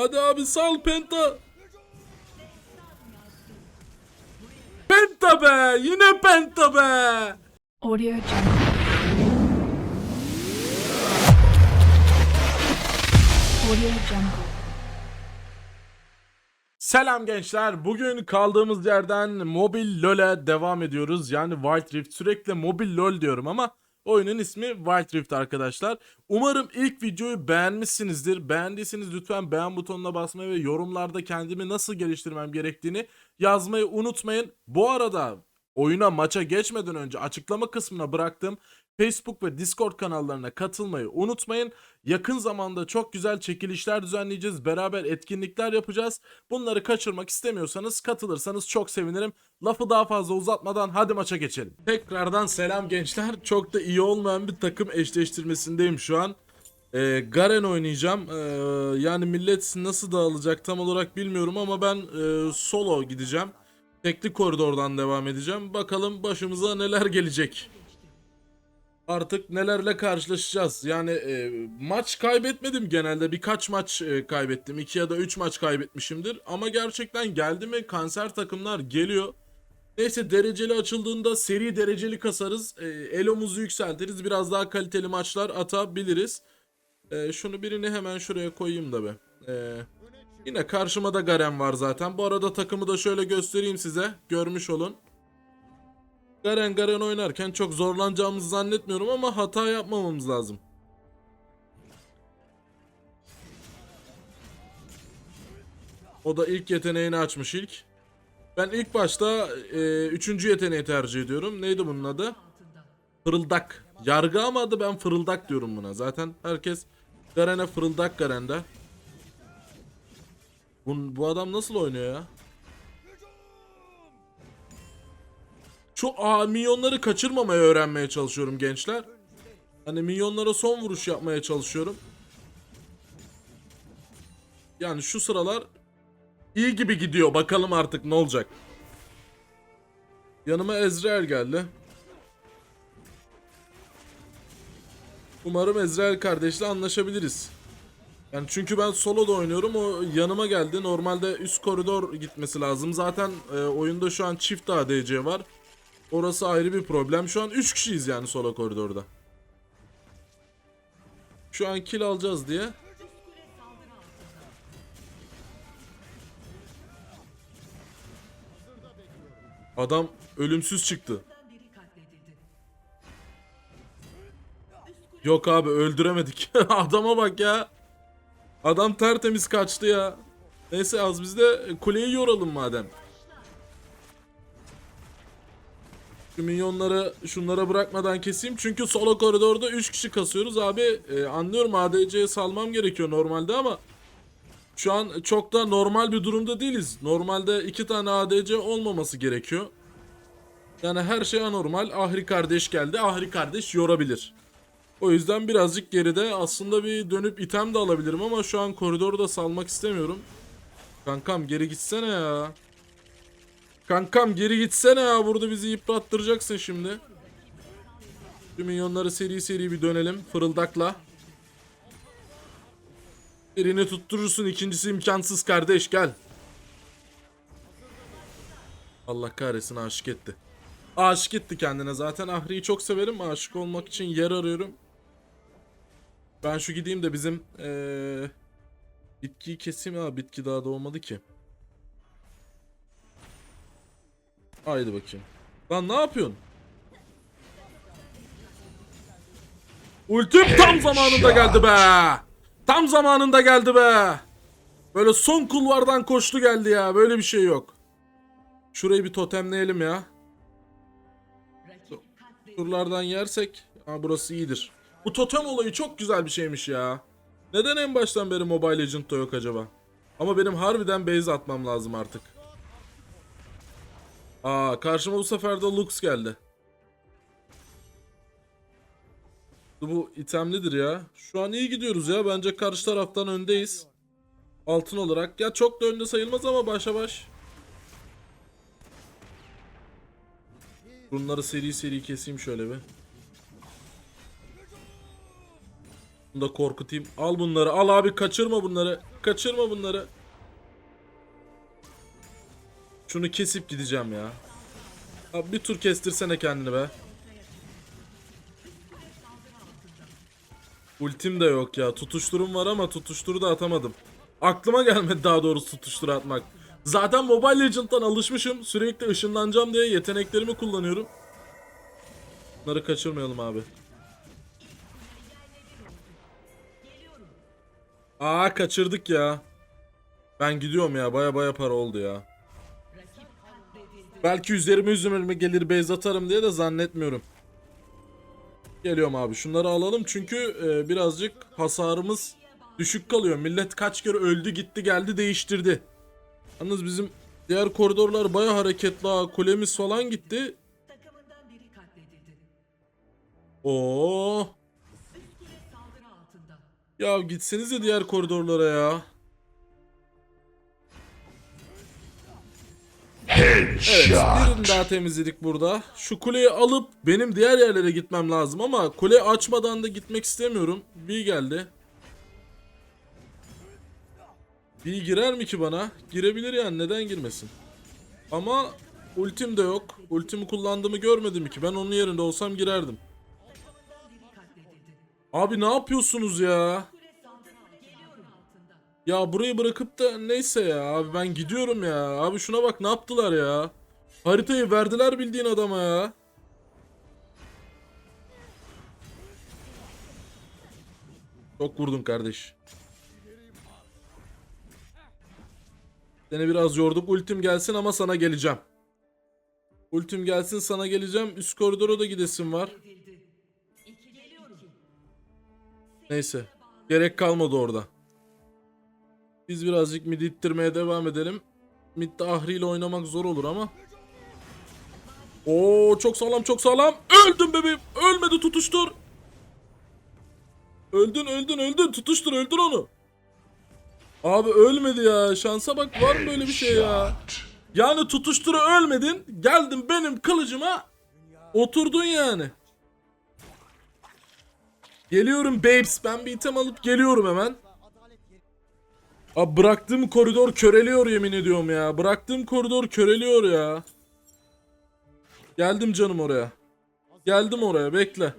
Hadi abi sal penta. Penta be! Yine penta be! Audio. Audio Jungle. Selam gençler. Bugün kaldığımız yerden Mobil LoL'e devam ediyoruz. Yani Wild Rift. Sürekli Mobil LoL diyorum ama oyunun ismi Wild Rift arkadaşlar. Umarım ilk videoyu beğenmişsinizdir. Beğendiyseniz lütfen beğen butonuna basmayı ve yorumlarda kendimi nasıl geliştirmem gerektiğini yazmayı unutmayın. Bu arada oyuna maça geçmeden önce açıklama kısmına bıraktığım Facebook ve Discord kanallarına katılmayı unutmayın. Yakın zamanda çok güzel çekilişler düzenleyeceğiz. Beraber etkinlikler yapacağız. Bunları kaçırmak istemiyorsanız katılırsanız çok sevinirim. Lafı daha fazla uzatmadan hadi maça geçelim. Tekrardan selam gençler. Çok da iyi olmayan bir takım eşleştirmesindeyim şu an. Ee, Garen oynayacağım. Ee, yani millet nasıl dağılacak tam olarak bilmiyorum ama ben e, solo gideceğim. Tekli koridordan devam edeceğim. Bakalım başımıza neler gelecek artık nelerle karşılaşacağız. Yani e, maç kaybetmedim genelde. Birkaç maç e, kaybettim. 2 ya da 3 maç kaybetmişimdir. Ama gerçekten geldi mi kanser takımlar geliyor. Neyse dereceli açıldığında seri dereceli kasarız. E, elomuzu yükseltiriz. Biraz daha kaliteli maçlar atabiliriz. E, şunu birini hemen şuraya koyayım da be. E, yine karşıma da Garen var zaten. Bu arada takımı da şöyle göstereyim size. Görmüş olun. Garen Garen oynarken çok zorlanacağımızı zannetmiyorum ama hata yapmamamız lazım. O da ilk yeteneğini açmış ilk. Ben ilk başta e, üçüncü yeteneği tercih ediyorum. Neydi bunun adı? Fırıldak. Yargı ama adı ben fırıldak diyorum buna. Zaten herkes Garen'e fırıldak Garen'de. Bu, bu adam nasıl oynuyor ya? Şu aa, minyonları kaçırmamaya öğrenmeye çalışıyorum gençler. Hani minyonlara son vuruş yapmaya çalışıyorum. Yani şu sıralar iyi gibi gidiyor. Bakalım artık ne olacak. Yanıma Ezreal geldi. Umarım Ezreal kardeşle anlaşabiliriz. Yani çünkü ben solo da oynuyorum. O yanıma geldi. Normalde üst koridor gitmesi lazım. Zaten e, oyunda şu an çift ADC var. Orası ayrı bir problem. Şu an 3 kişiyiz yani solo koridorda. Şu an kill alacağız diye. Adam ölümsüz çıktı. Yok abi öldüremedik. Adama bak ya. Adam tertemiz kaçtı ya. Neyse az biz de kuleyi yoralım madem. Şu minyonları şunlara bırakmadan keseyim. Çünkü solo koridorda 3 kişi kasıyoruz abi. e, anlıyorum ADC'ye salmam gerekiyor normalde ama şu an çok da normal bir durumda değiliz. Normalde 2 tane ADC olmaması gerekiyor. Yani her şey anormal. Ahri kardeş geldi. Ahri kardeş yorabilir. O yüzden birazcık geride aslında bir dönüp item de alabilirim ama şu an koridoru da salmak istemiyorum. Kankam geri gitsene ya. Kankam geri gitsene ya burada bizi yıprattıracaksın şimdi. Şu minyonları seri seri bir dönelim fırıldakla. Birini tutturursun ikincisi imkansız kardeş gel. Allah kahretsin aşık etti. Aşık etti kendine zaten Ahri'yi çok severim aşık olmak için yer arıyorum. Ben şu gideyim de bizim ee, bitkiyi keseyim ha bitki daha doğmadı ki. Haydi bakayım. Lan ne yapıyorsun? Ultim tam zamanında geldi be. Tam zamanında geldi be. Böyle son kulvardan koştu geldi ya. Böyle bir şey yok. Şurayı bir totemleyelim ya. Turlardan yersek ha burası iyidir. Bu totem olayı çok güzel bir şeymiş ya. Neden en baştan beri Mobile Legends'da yok acaba? Ama benim harbiden base atmam lazım artık. Aa karşıma bu sefer de Lux geldi. Bu itemlidir ya. Şu an iyi gidiyoruz ya. Bence karşı taraftan öndeyiz. Altın olarak. Ya çok da önde sayılmaz ama başa baş. Bunları seri seri keseyim şöyle bir. Bunu da korkutayım. Al bunları. Al abi kaçırma bunları. Kaçırma bunları. Şunu kesip gideceğim ya. Abi bir tur kestirsene kendini be. Ultim de yok ya. Tutuşturum var ama tutuşturu da atamadım. Aklıma gelmedi daha doğrusu tutuşturu atmak. Zaten Mobile Legends'tan alışmışım. Sürekli ışınlanacağım diye yeteneklerimi kullanıyorum. Bunları kaçırmayalım abi. Aa kaçırdık ya. Ben gidiyorum ya. Baya baya para oldu ya. Belki üzerime üzerime gelir base atarım diye de zannetmiyorum. Geliyorum abi. Şunları alalım çünkü e, birazcık hasarımız düşük kalıyor. Millet kaç kere öldü gitti geldi değiştirdi. Yalnız bizim diğer koridorlar baya hareketli ha. Kulemiz falan gitti. Oo. Ya gitsenize diğer koridorlara ya. Evet, birini daha temizledik burada. Şu kuleyi alıp benim diğer yerlere gitmem lazım ama kule açmadan da gitmek istemiyorum. Bir geldi. Bir girer mi ki bana? Girebilir yani neden girmesin? Ama ultim de yok. Ultimi kullandığımı görmedim ki. Ben onun yerinde olsam girerdim. Abi ne yapıyorsunuz ya? Ya burayı bırakıp da neyse ya abi ben gidiyorum ya. Abi şuna bak ne yaptılar ya. Haritayı verdiler bildiğin adama ya. Çok vurdun kardeş. Seni biraz yorduk. Ultim gelsin ama sana geleceğim. Ultim gelsin sana geleceğim. Üst koridora da gidesim var. Neyse. Gerek kalmadı orada. Biz birazcık mid ittirmeye devam edelim. Mid'de Ahri ile oynamak zor olur ama. Oo çok sağlam çok sağlam. Öldün bebeğim. Ölmedi tutuştur. Öldün öldün öldün. Tutuştur öldür onu. Abi ölmedi ya. Şansa bak var mı böyle bir şey ya? Yani tutuştura ölmedin. Geldin benim kılıcıma. Oturdun yani. Geliyorum babes. Ben bir item alıp geliyorum hemen. Abi bıraktığım koridor köreliyor yemin ediyorum ya. Bıraktığım koridor köreliyor ya. Geldim canım oraya. Geldim oraya bekle.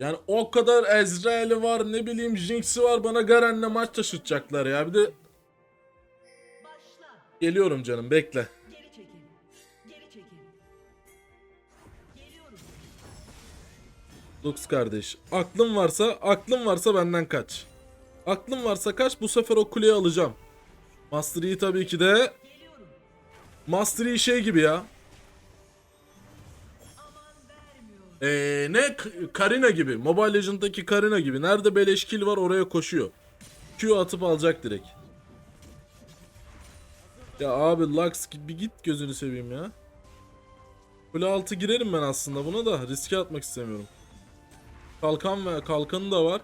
Yani o kadar Ezreal'i var ne bileyim Jinx'i var bana Garen'le maç taşıtacaklar ya. Bir de geliyorum canım bekle. Geri çekil. Geri çekil. Geliyorum. Lux kardeş. Aklın varsa, aklın varsa benden kaç. Aklın varsa kaç bu sefer o kuleyi alacağım. Master tabii ki de. Master şey gibi ya. Ee, ne Karina gibi. Mobile Legends'daki Karina gibi. Nerede beleş kill var oraya koşuyor. Q atıp alacak direkt. Ya abi Lux bir git gözünü seveyim ya. Kule altı girerim ben aslında buna da riske atmak istemiyorum. Kalkan ve kalkanı da var.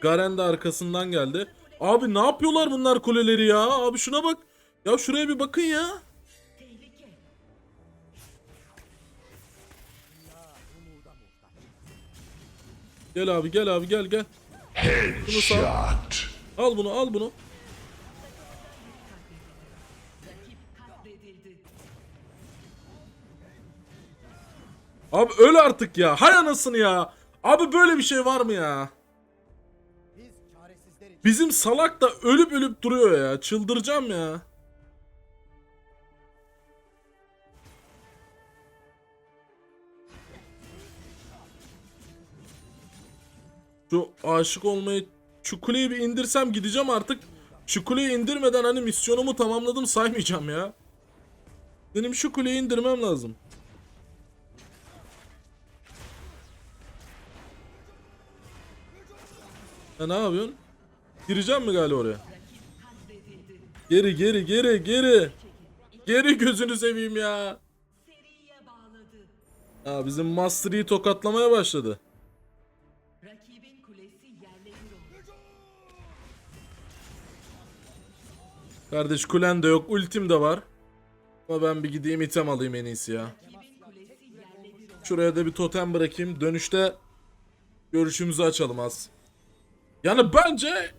Garen de arkasından geldi. Abi ne yapıyorlar bunlar kuleleri ya? Abi şuna bak. Ya şuraya bir bakın ya. Gel abi gel abi gel gel. Bunu sal. Al bunu al bunu. Abi öl artık ya. Hay anasını ya. Abi böyle bir şey var mı ya? Bizim salak da ölüp ölüp duruyor ya. Çıldıracağım ya. Şu aşık olmayı şu kuleyi bir indirsem gideceğim artık. Şu kuleyi indirmeden hani misyonumu tamamladım saymayacağım ya. Benim şu kuleyi indirmem lazım. Ya ne yapıyorsun? Gireceğim mi galiba oraya? Geri geri geri geri. Geri gözünü seveyim ya. Ya bizim Master Yi tokatlamaya başladı. Kardeş kulen de yok, ultim de var. Ama ben bir gideyim item alayım en iyisi ya. Şuraya da bir totem bırakayım. Dönüşte görüşümüzü açalım az. Yani bence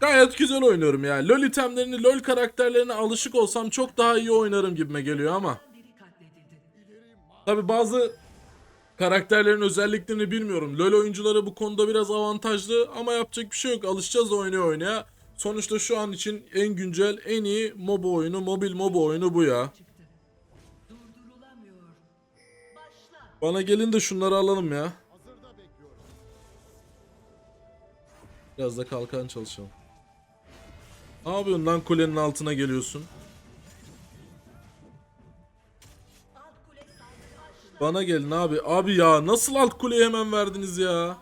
gayet güzel oynuyorum ya. LoL itemlerini, LoL karakterlerine alışık olsam çok daha iyi oynarım gibime geliyor ama. Tabi bazı karakterlerin özelliklerini bilmiyorum. LoL oyuncuları bu konuda biraz avantajlı ama yapacak bir şey yok. Alışacağız oynaya oynaya. Sonuçta şu an için en güncel, en iyi MOBA oyunu, mobil MOBA oyunu bu ya. Bana gelin de şunları alalım ya. Biraz da kalkan çalışalım. Ne yapıyorsun lan kulenin altına geliyorsun? Bana gelin abi. Abi ya nasıl alt kuleyi hemen verdiniz ya?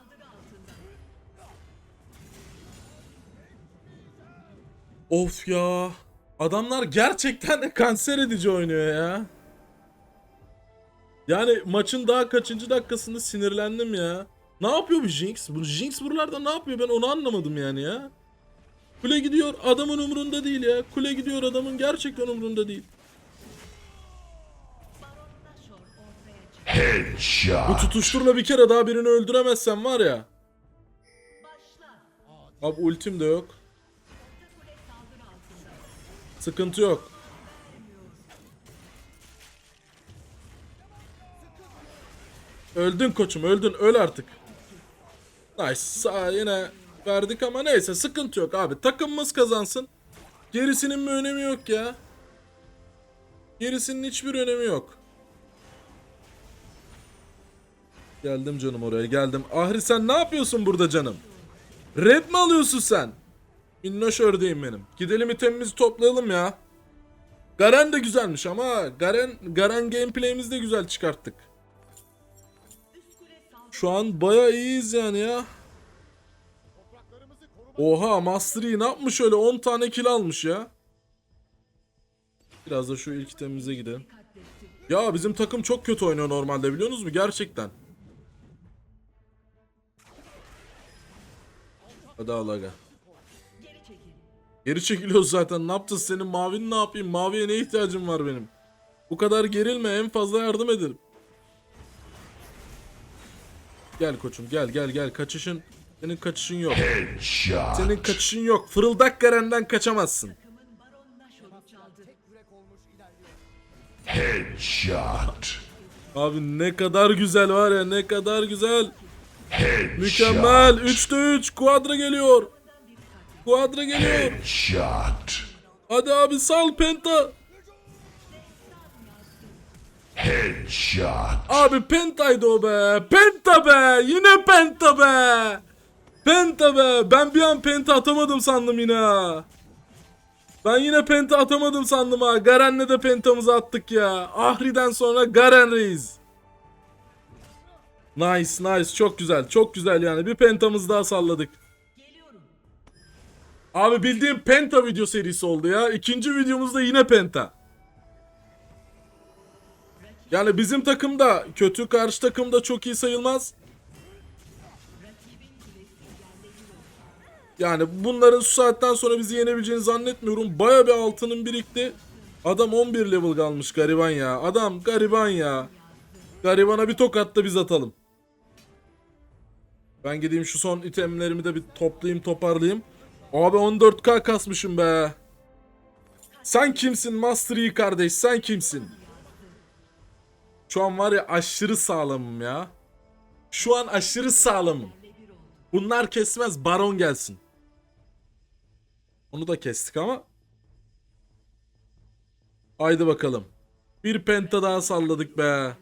Of ya. Adamlar gerçekten de kanser edici oynuyor ya. Yani maçın daha kaçıncı dakikasında sinirlendim ya. Ne yapıyor bu Jinx? Bu Jinx buralarda ne yapıyor ben onu anlamadım yani ya. Kule gidiyor adamın umurunda değil ya. Kule gidiyor adamın gerçekten umurunda değil. Çıktı. Bu tutuşturla bir kere daha birini öldüremezsem var ya. Abi ultim de yok. Sıkıntı yok. Öldün koçum öldün öl artık. Nice sağ yine verdik ama neyse sıkıntı yok abi takımımız kazansın. Gerisinin bir önemi yok ya. Gerisinin hiçbir önemi yok. Geldim canım oraya geldim. Ahri sen ne yapıyorsun burada canım? Red mi alıyorsun sen? Minnoş ördeğim benim. Gidelim itemimizi toplayalım ya. Garen de güzelmiş ama Garen Garen gameplay'imizi de güzel çıkarttık. Şu an baya iyiyiz yani ya. Oha Master Yi ne yapmış öyle 10 tane kill almış ya. Biraz da şu ilk itemimize gidelim. Ya bizim takım çok kötü oynuyor normalde biliyorsunuz mu? Gerçekten. Hadi al aga. Geri çekil. Geri çekiliyoruz zaten. Ne yaptın senin mavin ne yapayım? Maviye ne ihtiyacım var benim? Bu kadar gerilme en fazla yardım ederim. Gel koçum gel gel gel kaçışın. Senin kaçışın yok. Senin kaçışın yok. Fırıldak Garen'den kaçamazsın. Takımın Baron Nashor'u çaldı. tek yürek olmuş ilerliyor. Shot. Abi ne kadar güzel var ya ne kadar güzel. Mükemmel. 3'te 3. Quadra geliyor. Quadra geliyor. Shot. Hadi abi sal penta. Shot. Abi pentaydı o be. Penta be. Yine penta be. Penta be. Ben bir an penta atamadım sandım yine ha. Ben yine penta atamadım sandım ha. Garen'le de pentamızı attık ya. Ahri'den sonra Garen reis. Nice nice çok güzel çok güzel yani bir pentamız daha salladık. Abi bildiğim penta video serisi oldu ya. İkinci videomuzda yine penta. Yani bizim takım da kötü karşı takım da çok iyi sayılmaz. Yani bunların şu saatten sonra bizi yenebileceğini zannetmiyorum. Baya bir altının birikti. Adam 11 level kalmış gariban ya. Adam gariban ya. Garibana bir tokat da biz atalım. Ben gideyim şu son itemlerimi de bir toplayayım toparlayayım. Abi 14k kasmışım be. Sen kimsin Master Yi kardeş sen kimsin? Şu an var ya aşırı sağlamım ya. Şu an aşırı sağlamım. Bunlar kesmez baron gelsin. Onu da kestik ama. Haydi bakalım. Bir penta daha salladık be.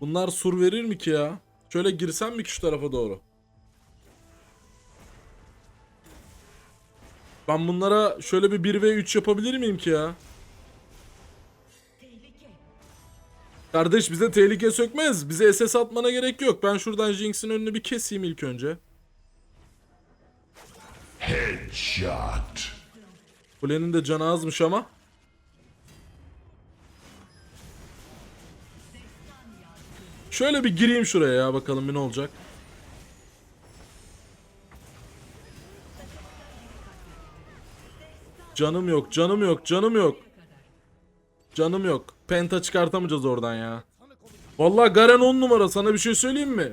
Bunlar sur verir mi ki ya? Şöyle girsem mi ki şu tarafa doğru? Ben bunlara şöyle bir 1v3 yapabilir miyim ki ya? Kardeş bize tehlike sökmez. Bize SS atmana gerek yok. Ben şuradan Jinx'in önünü bir keseyim ilk önce. Shot. Kulenin de canı azmış ama. Şöyle bir gireyim şuraya ya bakalım bir ne olacak. Canım yok, canım yok, canım yok. Canım yok. Penta çıkartamayacağız oradan ya. Vallahi Garen 10 numara sana bir şey söyleyeyim mi?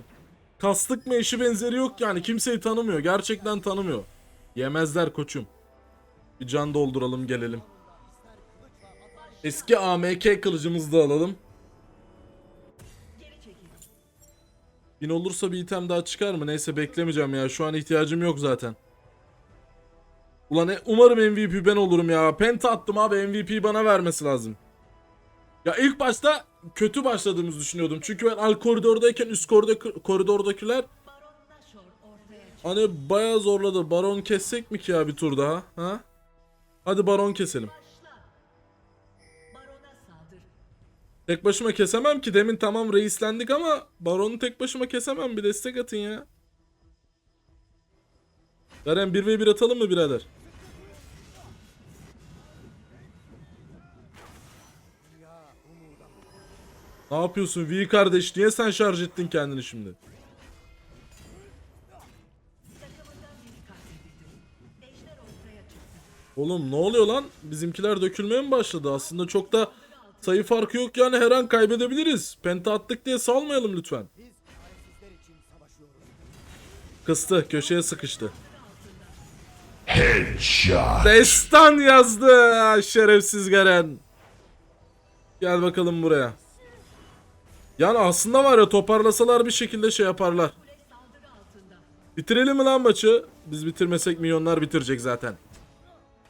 Kastık mı eşi benzeri yok yani kimseyi tanımıyor gerçekten tanımıyor. Yemezler koçum. Bir can dolduralım gelelim. Eski AMK kılıcımızı da alalım. Bin olursa bir item daha çıkar mı? Neyse beklemeyeceğim ya. Şu an ihtiyacım yok zaten. Ulan e, umarım MVP ben olurum ya. Penta attım abi MVP bana vermesi lazım. Ya ilk başta kötü başladığımızı düşünüyordum. Çünkü ben alt koridordayken üst koridor- koridordakiler hani bayağı zorladı. Baron kessek mi ki ya bir tur daha? Ha? Hadi baron keselim. Tek başıma kesemem ki. Demin tamam reislendik ama baronu tek başıma kesemem. Bir destek atın ya. Garen 1v1 atalım mı birader? Ne yapıyorsun V kardeş? Niye sen şarj ettin kendini şimdi? Oğlum ne oluyor lan? Bizimkiler dökülmeye mi başladı? Aslında çok da sayı farkı yok yani her an kaybedebiliriz. Penta attık diye salmayalım lütfen. Kıstı, köşeye sıkıştı. Headshot. Destan yazdı şerefsiz Garen. Gel bakalım buraya. Yani aslında var ya toparlasalar bir şekilde şey yaparlar. Bitirelim mi lan maçı? Biz bitirmesek milyonlar bitirecek zaten.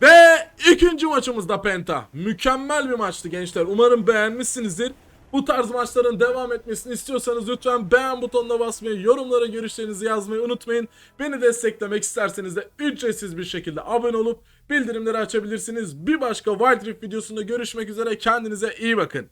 Ve ikinci maçımızda Penta. Mükemmel bir maçtı gençler. Umarım beğenmişsinizdir. Bu tarz maçların devam etmesini istiyorsanız lütfen beğen butonuna basmayı, yorumlara görüşlerinizi yazmayı unutmayın. Beni desteklemek isterseniz de ücretsiz bir şekilde abone olup bildirimleri açabilirsiniz. Bir başka Wild Rift videosunda görüşmek üzere. Kendinize iyi bakın.